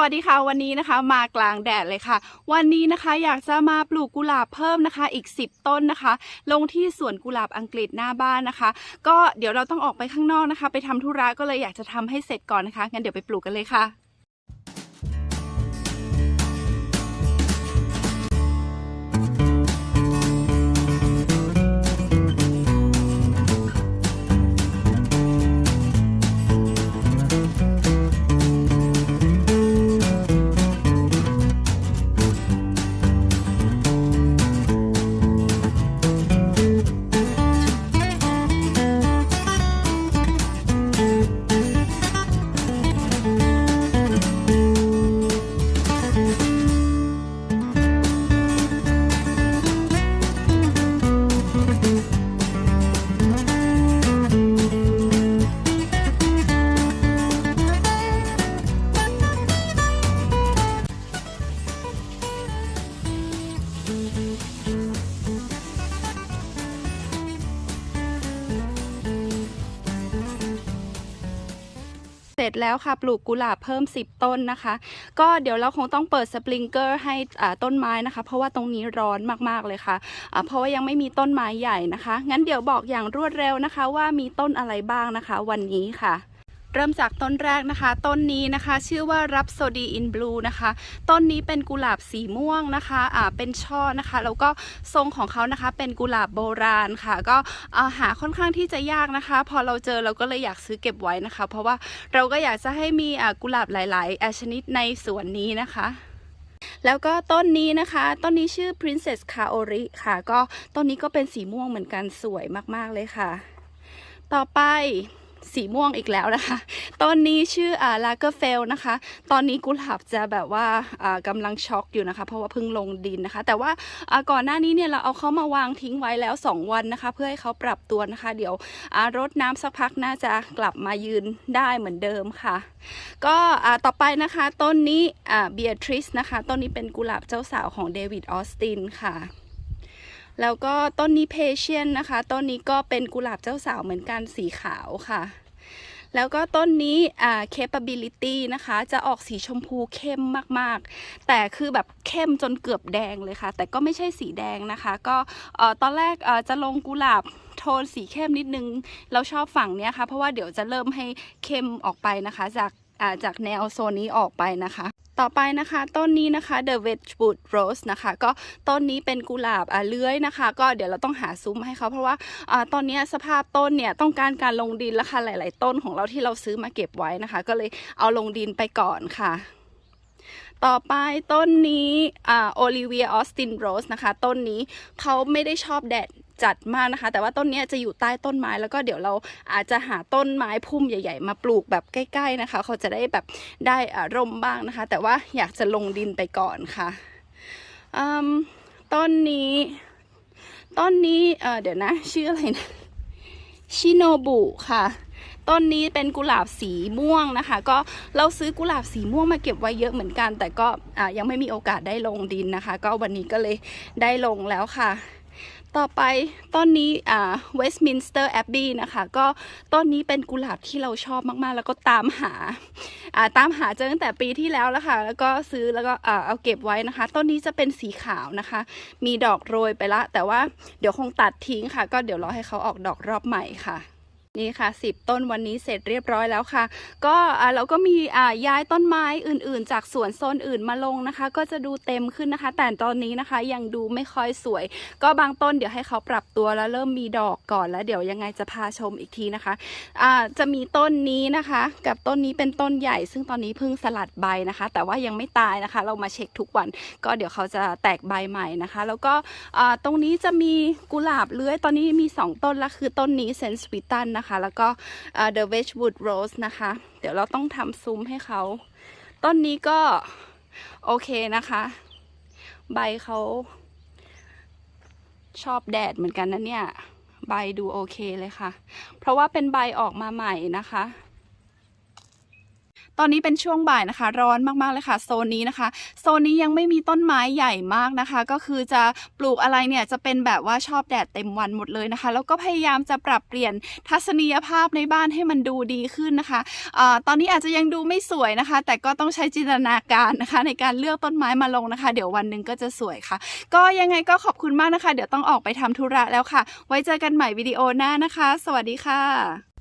วัสดีค่ะวันนี้นะคะมากลางแดดเลยค่ะ วันนี้นะคะอยากจะมาปลูกกุหลาบเพิ่มนะคะอีก 10 ต้นนะคะ ลงที่สวนกุหลาบอังกฤษหน้าบ้านนะคะ ก็เดี๋ยวเราต้องออกไปข้างนอกนะคะ ไปทำธุระก็เลยอยากจะทำให้เสร็จก่อนนะคะงั้นเดี๋ยวไปปลูกกันเลยค่ะ ร็จแล้วค่ะ ปลูกกุหลาบเพิ่ม 10 ต้นนะคะ ก็เดี๋ยวเราคงต้องเปิดสปริงเกอร์ให้ต้นไม้นะคะ เพราะว่าตรงนี้ร้อนมากๆเลยค่ะะเพราะว่ายังไม่มีต้นไม้ใหญ่นะคะ งั้นเดี๋ยวบอกอย่างรวดเร็วนะคะ ว่ามีต้นอะไรบ้างนะคะ วันนี้ค่ะ เริ่มจากต้นแรกนะคะ ต้นนี้นะคะ ชื่อว่า Rhapsody in Blue นะคะ ต้นนี้เป็นกุหลาบสีม่วงนะคะอ่าเป็นช่อนะคะ แล้วก็ทรงของเขานะคะเป็นกุหลาบโบราณค่ะ ก็าหาค่อนข้างที่จะยากนะคะ พอเราเจอเราก็เลยอยากซื้อเก็บไว้นะคะ เพราะว่าเราก็อยากจะให้มีอ่ากุหลาบหลาย ๆ ชนิดในสวนนี้นะคะแล้วก็ต้นนี้นะคะ ต้นนี้ชื่อ Princess Kaori ค่ะ ก็ต้นนี้ก็เป็นสีม่วงเหมือนกันสวยมาก ๆ เลยค่ะ ต่อไป สีม่วงอีกแล้วนะคะต้นนี้ชื่ออ่าลาเกอร์เฟลนะคะ ตอนนี้กุหลาบจะแบบว่าอ่ากำลังช็อกอยู่นะคะ เพราะว่าเพิ่งลงดินนะคะ แต่ว่าอ่าก่อนหน้านี้เนี่ยเราเอาเขามาวางทิ้งไว้แล้ว 2 วันนะคะ เพื่อให้เขาปรับตัวนะคะ เดี๋ยวอ่ารดน้ำสักพักน่าจะกลับมายืนได้เหมือนเดิมค่ะ ก็อ่าต่อไปนะคะต้นนี้อ่าเบียทริสนะคะ ต้นนี้เป็นกุหลาบเจ้าสาวของเดวิดออสตินค่ะ แล้วก็ต้นนี้เพเชียนนะคะ ต้นนี้ก็เป็นกุหลาบเจ้าสาวเหมือนกันสีขาวค่ะ แล้วก็ต้นนี้อ่า capability นะคะ จะออกสีชมพูเข้มมากๆ แต่คือแบบเข้มจนเกือบแดงเลยค่ะ แต่ก็ไม่ใช่สีแดงนะคะ ก็เอ่อตอนแรกเอ่อจะลงกุหลาบโทนสีเข้มนิดนึง เราชอบฝั่งเนี้ยค่ะ เพราะว่าเดี๋ยวจะเริ่มให้เข้มออกไปนะคะจาก จากแนวโซนนี้ออกไปนะคะ ต่อไปนะคะต้นนี้นะคะ The Wedgwood Rose นะคะ ก็ต้นนี้เป็นกุหลาบอ่าเลื้อยนะคะ ก็เดี๋ยวเราต้องหาซุ้มให้เขาเพราะว่าอตอนนี้สภาพต้นเนี่ยต้องการการลงดินแล้วค่ะหลาย ๆ ต้นของเราที่เราซื้อมาเก็บไว้นะคะ ก็เลยเอาลงดินไปก่อนค่ะต่อไปต้นนี้โอลิเวียออสตินโรสนะคะ ต้นนี้เขาไม่ได้ชอบแดด จัดมากนะคะ แต่ว่าต้นนี้จะอยู่ใต้ต้นไม้แล้วก็เดี๋ยวเราอาจจะหาต้นไม้พุ่มใหญ่ ๆ มาปลูกแบบใกล้ ๆนะคะ เขาจะได้แบบได้อาร่มบ้างนะคะ แต่ว่าอยากจะลงดินไปก่อนค่ะต้นนี้ต้นนี้เเดี๋ยวนะ ชื่ออะไรนะชิโนบุค่ะต้นนี้เป็นกุหลาบสีม่วงนะคะ ก็เราซื้อกุหลาบสีม่วงมาเก็บไว้เยอะเหมือนกัน แต่ก็ยังไม่มีโอกาสได้ลงดินนะคะ ก็วันนี้ก็เลยได้ลงแล้วค่ะ ต่อไปต้นนี้อ่าเวสต์มินสเตอร์แอบบี้นะคะ ก็ต้นนี้เป็นกุหลาบที่เราชอบมากๆ แล้วก็ตามหาอ่าตามหาเจอตั้งแต่ปีที่แล้วแล้วค่ะ แล้วก็ซื้อแล้วก็อ่าเอาเก็บไว้นะคะ ต้นนี้จะเป็นสีขาวนะคะ มีดอกโรยไปละ แต่ว่าเดี๋ยวคงตัดทิ้งค่ะ ก็เดี๋ยวรอให้เขาออกดอกรอบใหม่ค่ะ นี่ค่ะ 10 ต้นวันนี้เสร็จเรียบร้อยแล้วค่ะ ก็เราก็มีย้ายต้นไม้อื่นๆ จากสวนโซนอื่นมาลงนะคะ ก็จะดูเต็มขึ้นนะคะ แต่ตอนนี้นะคะยังดูไม่ค่อยสวย ก็บางต้นเดี๋ยวให้เขาปรับตัวแล้วเริ่มมีดอกก่อนแล้วเดี๋ยวยังไงจะพาชมอีกทีนะคะอ่าจะมีต้นนี้นะคะ กับต้นนี้เป็นต้นใหญ่ ซึ่งตอนนี้เพิ่งสลัดใบนะคะ แต่ว่ายังไม่ตายนะคะ เรามาเช็คทุกวัน ก็เดี๋ยวเขาจะแตกใบใหม่นะคะ แล้วก็ตรงนี้จะมีกุหลาบเลื้อยตอนนี้มี 2 ต้นละคือต้นนี้เซนสวิตันนะคะแล้วก็ The Wedgwood Rose นะคะ เดี๋ยวเราต้องทำซุ้มให้เขา ต้นนี้ก็โอเคนะคะ ใบเขาชอบแดดเหมือนกันนะเนี่ย ใบดูโอเคเลยค่ะ เพราะว่าเป็นใบออกมาใหม่นะคะ ตอนนี้เป็นช่วงบ่ายนะคะ ร้อนมากๆเลยค่ะ โซนนี้นะคะ โซนนี้ยังไม่มีต้นไม้ใหญ่มากนะคะ ก็คือจะปลูกอะไรเนี่ยจะเป็นแบบว่าชอบแดดเต็มวันหมดเลยนะคะ แล้วก็พยายามจะปรับเปลี่ยนทัศนียภาพในบ้านให้มันดูดีขึ้นนะคะอาตอนนี้อาจจะยังดูไม่สวยนะคะ แต่ก็ต้องใช้จินตนาการนะคะ ในการเลือกต้นไม้มาลงนะคะ เดี๋ยววันหนึ่งก็จะสวยค่ะ ก็ยังไงก็ขอบคุณมากนะคะ เดี๋ยวต้องออกไปทำธุระแล้วค่ะ ไว้เจอกันใหม่วิดีโอหน้านะคะ สวัสดีค่ะ